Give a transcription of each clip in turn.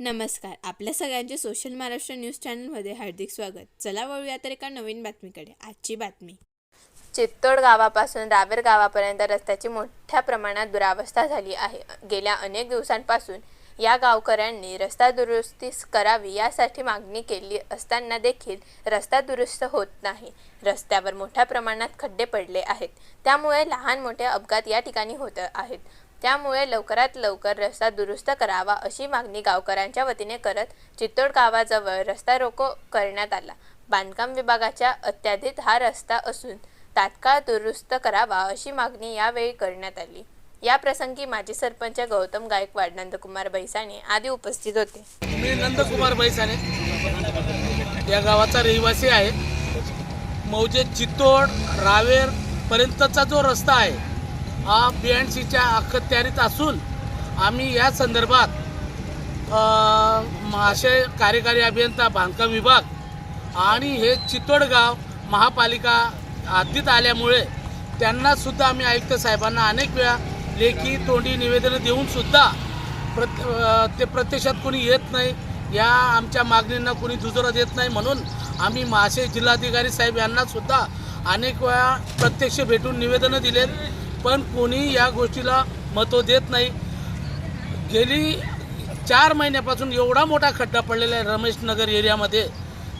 नमस्कार. आपल्या सगळ्यांचे सोशल महाराष्ट्र न्यूज चॅनलमध्ये हार्दिक स्वागत. चला वळूया तर एका नवीन बातमीकडे. आजची बातमी. चित्तोड गावापासून रावेर गावापर्यंत रस्त्याची मोठ्या प्रमाणात दुरावस्था झाली आहे. गेल्या अनेक दिवसांपासून या गावकऱ्यांनी रस्ता दुरुस्ती करावी यासाठी मागणी केली असताना देखील रस्ता दुरुस्त होत नाही. रस्त्यावर मोठ्या प्रमाणात खड्डे पडले आहेत. त्यामुळे लहान मोठे अपघात या ठिकाणी होत आहेत. त्यामुळे लवकरात लवकर रस्ता दुरुस्त करावा अशी मागणी गावकऱ्यांच्या वतीने करत चित्तोड गावाजवळ रस्ता रोको करण्यात आला. बांधकाम विभागाच्या अत्याधित हा रस्ता असून तात्काळ दुरुस्त करावा अशी मागणी यावेळी करण्यात आली. या प्रसंगी माजी सरपंच गौतम गायकवाड नंदकुमार बैसाणे आदी उपस्थित होते. मी नंदकुमार बैसाने. या गावाचा रहिवासी आहे. मौजे चित्तोड रावेर पर्यंतचा जो रस्ता आहे बी एन सीच्या अखत्यारीत असून आम्ही या संदर्भात महाशय कार्यकारी अभियंता बांधकाम विभाग आणि हे चित्तोड गाव महापालिका हद्दीत आल्यामुळे त्यांनासुद्धा आम्ही आयुक्त साहेबांना अनेक वेळा लेखी तोंडी निवेदनं देऊनसुद्धा प्रत ते प्रत्यक्षात कोणी येत नाही या आमच्या मागणींना कोणी दुजोरा देत नाही म्हणून आम्ही महाशय जिल्हाधिकारी साहेब यांनासुद्धा अनेक वेळा प्रत्यक्ष भेटून निवेदनं दिलेत. पण कोणी या गोष्टीला महत्त्व देत नाही. गेली चार महिन्यापासून एवढा मोठा खड्डा पडलेला आहे रमेश नगर एरियामध्ये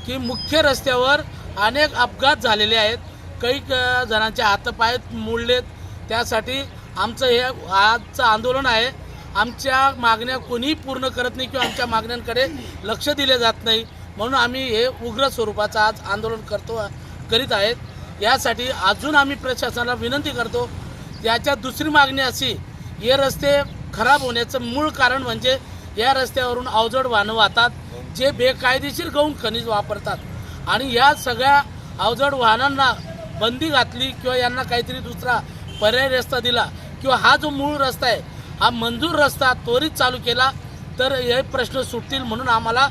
की मुख्य रस्त्यावर अनेक अपघात झालेले आहेत. काही जणांचे हातपाय मोडलेत. त्यासाठी आमचं हे आजचं आंदोलन आहे. आमच्या मागण्या कोणीही पूर्ण करत नाही किंवा आमच्या मागण्यांकडे लक्ष दिले जात नाही. म्हणून आम्ही हे उग्र स्वरूपाचं आज आंदोलन करतो करीत आहेत. यासाठी अजून आम्ही प्रशासनाला विनंती करतो याच्यात दुसरी मागणी अशी हे रस्ते खराब होण्याचं मूळ कारण म्हणजे या रस्त्यावरून अवजड वाहनं वाहतात जे बेकायदेशीर गहून खनिज वापरतात. आणि या सगळ्या अवजड वाहनांना बंदी घातली किंवा यांना काहीतरी दुसरा पर्याय रस्ता दिला किंवा हा जो मूळ रस्ता आहे हा मंजूर रस्ता त्वरित चालू केला तर हे प्रश्न सुटतील म्हणून आम्हाला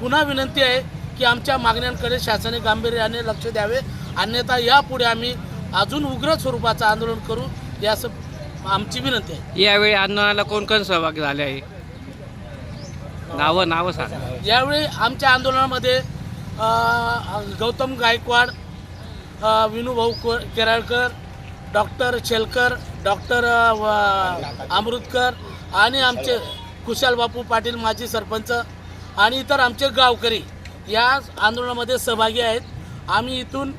पुन्हा विनंती आहे की आमच्या मागण्यांकडे शासने गांभीर्याने लक्ष द्यावे. अन्यथा यापुढे आम्ही अजून उग्र स्वरूपाचं आंदोलन करू. यास आमची विनंती आहे. यावेळी आंदोलनाला कोण कोण सहभागी झाले आहे? नावं नावं सांगा. यावेळी आमच्या आंदोलनामध्ये अ, गौतम गायकवाड अ, विनूभाऊ को- केराळकर डॉक्टर शेलकर डॉक्टर अ, व- अमृतकर आणि आमचे कुशाल बापू पाटील माजी सरपंच आणि इतर आमचे गावकरी या आंदोलनामध्ये सहभागी आहेत. आम्ही इथून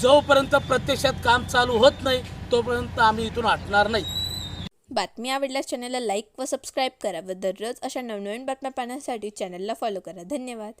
जोपर्यंत प्रत्यक्षात काम चालू होत नाही तोपर्यंत आम्ही इथून हटणार नाही. बातमी आवडल्यास चॅनलला लाईक व सबस्क्राईब करा व दररोज अशा नवनवीन बातम्या पाहण्यासाठी चॅनलला फॉलो करा. धन्यवाद.